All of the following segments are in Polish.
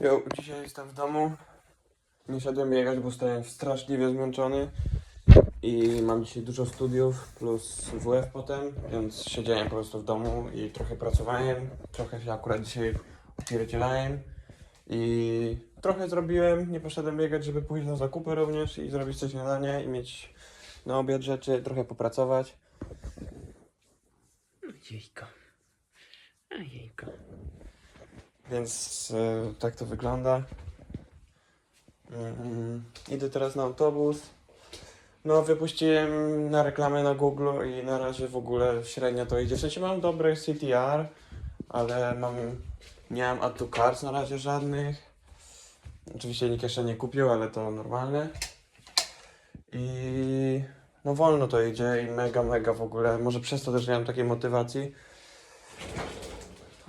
Jo, dzisiaj jestem w domu. Nie szedłem biegać, bo stałem straszliwie zmęczony. I mam dzisiaj dużo studiów plus WF potem, więc siedziałem po prostu w domu i trochę pracowałem. Trochę się akurat dzisiaj opierdzielałem. I trochę zrobiłem, nie poszedłem biegać, żeby pójść na zakupy również i zrobić coś śniadanie i mieć na obiad rzeczy, trochę popracować. Ojejko. Ojejko. Więc e, tak to wygląda. Mm, idę teraz na autobus. No, wypuściłem na reklamę na Google i na razie w ogóle średnio to idzie. W sensie mam dobre CTR, ale mam, nie mam add to cards na razie żadnych. Oczywiście nikt jeszcze nie kupił, ale to normalne. I no wolno to idzie i mega, mega w ogóle. Może przez to też nie mam takiej motywacji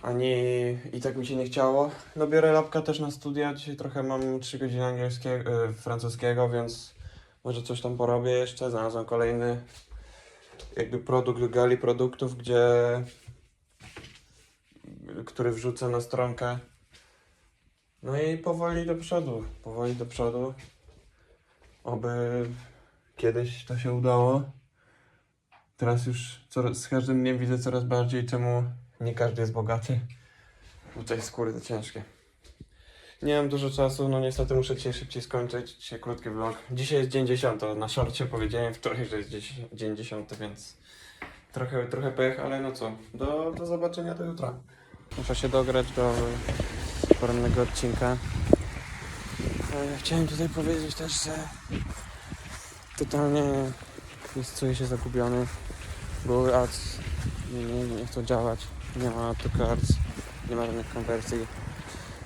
ani i tak mi się nie chciało. No biorę lapka też na studia, dzisiaj trochę mam 3 godziny angielskiego, e, francuskiego, więc może coś tam porobię jeszcze. Znalazłem kolejny jakby produkt gali produktów, gdzie który wrzucę na stronkę. No i powoli do przodu, powoli do przodu. Oby kiedyś to się udało. Teraz już coraz, z każdym dniem widzę coraz bardziej, czemu nie każdy jest bogaty. Jest kurde ciężkie. Nie mam dużo czasu, no niestety muszę dzisiaj szybciej skończyć. Dzisiaj krótki vlog. Dzisiaj jest dzień 10. Na szorcie powiedziałem wczoraj, że jest dzień 10, więc trochę, trochę pech, ale no co. Do, do zobaczenia do jutra. Muszę się dograć do porannego odcinka. E, Chciałem tutaj powiedzieć też, że totalnie czuję się zagubiony. Były ads, nie, nie, chcą działać. Nie ma to cards, nie ma żadnych konwersji.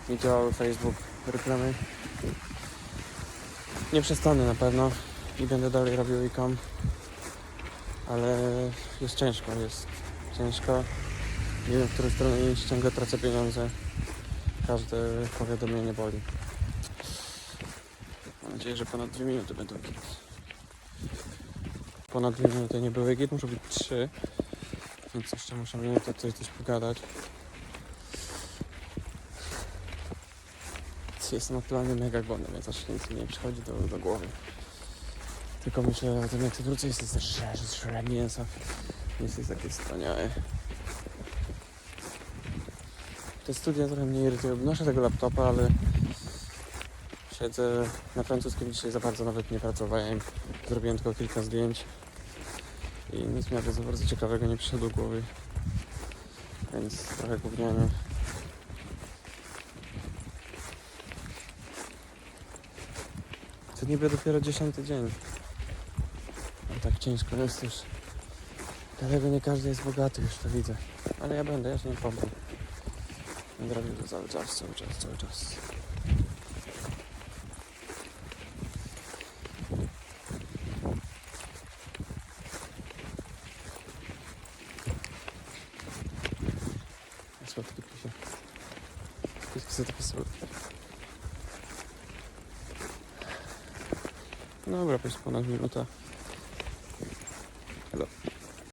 Nie działały Facebook, reklamy. Nie przestanę na pewno i będę dalej robił e-com. Ale jest ciężko, jest ciężko. Nie wiem, w którą stronę iść, ciągle tracę pieniądze. Każde powiadomienie boli. Mam nadzieję, że ponad dwie minuty będą git. Ponad dwie minuty nie były git, muszą być trzy. Więc jeszcze muszę minutę coś, coś pogadać. Jestem aktualnie mega głodny, więc aż nic nie przychodzi do, do głowy. Tylko myślę o tym, jak to wrócę, jest żre, żre mięsa. Jest jest takie wspaniałe. Te studia trochę mnie irytują. Noszę tego laptopa, ale siedzę na francuskim dzisiaj za bardzo nawet nie pracowałem. Zrobiłem tylko kilka zdjęć i nic mi za bardzo ciekawego nie przyszło do głowy. Więc trochę gównianie. To niby dopiero dziesiąty dzień. A tak ciężko jest już. Dlatego nie każdy jest bogaty, już to widzę. Ale ja będę, ja się nie poddam. Będę robił to cały czas, cały czas, cały czas. Słodki pisie. Piski są takie słodkie. Dobra, to jest ponad minuta. Hello.